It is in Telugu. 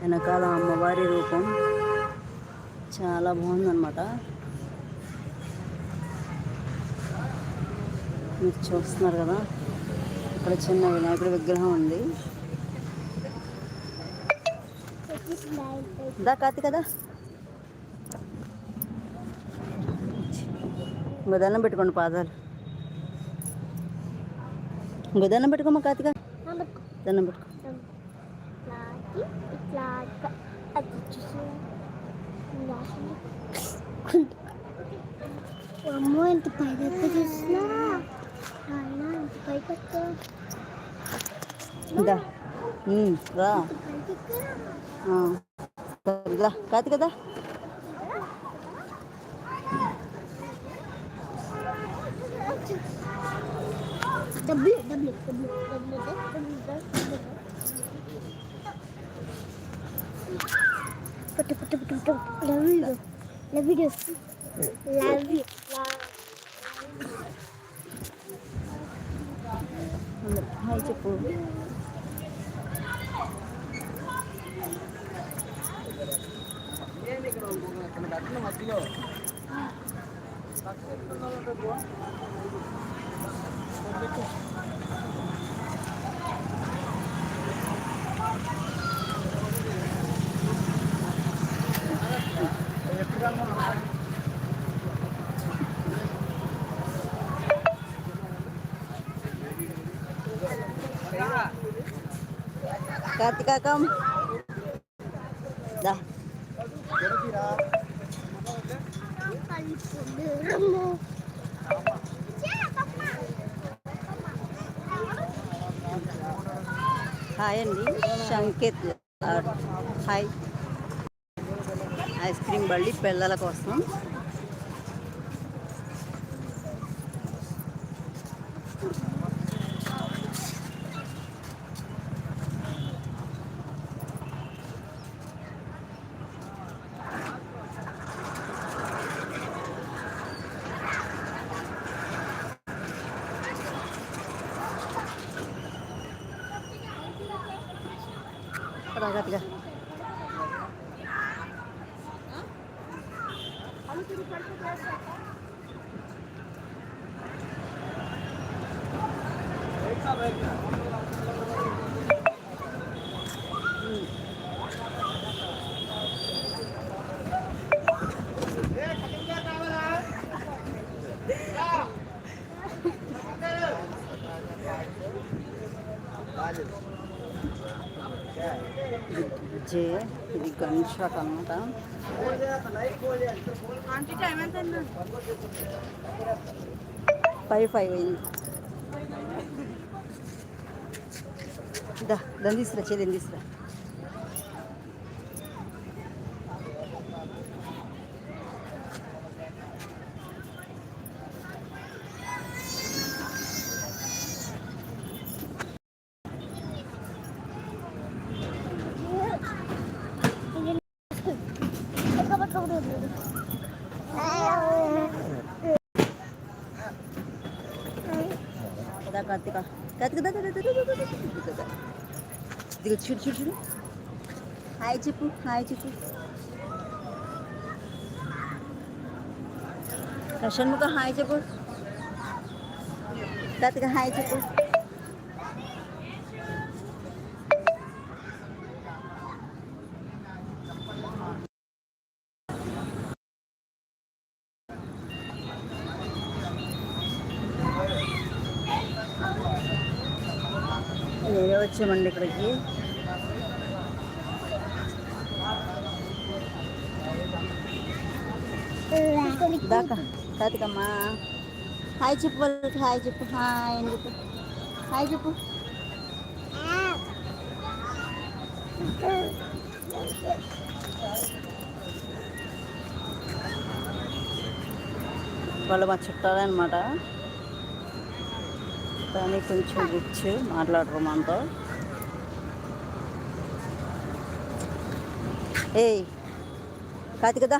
వెనకాల అమ్మవారి రూపం. చాలా బాగుందన్నమాట. మీరు చూస్తున్నారు కదా ఇక్కడ చిన్న వినాయకుడి విగ్రహం ఉంది. దా కాతి కదా. ఇంకో పెట్టుకోండి పాదాలు. ఇంకో పెట్టుకోమా కాతిగా దండం పెట్టుకో. ఇట్లాకి ఇట్లాగా అది చూసి అమ్మో ఎంత పైకి చూసినా. ఆయన ఎంత పైకి కాదు కదా. W W W W W putu putu putu putu put. Love you. Love you. Love you. Hi చెప్పు Kartika come. Dah. హాయ్ అండి సంకేత్ hai ఐస్ క్రీమ్ బళ్ళి పిల్లల కోసం Thank you. జే ఇది గన్ షాట్ అనమాట ఫైవ్ ఫైవ్ అయింది. దా దాన్ని తీసుకురా. దా కార్తిక కార్తిక దా చూడు చూడు చూడు హాయ్ చెప్పు హాయ్ చెప్పు ప్రశాంత్గా హాయ్ చెప్పు కార్తిక హాయ్ చెప్పు వచ్చామండి ఇక్కడికి. దాకా కార్తికమ్మా హాయ్ చెప్పు వాళ్ళకి హాయ్ చెప్పు హాయ్ అని చెప్పు. హాయ్ చెప్పు. వాళ్ళు మా చుట్టాలే అనమాట కానీ కొంచెం రిచ్ మాట్లాడరు మనతో ఏయ్ కాదు కదా?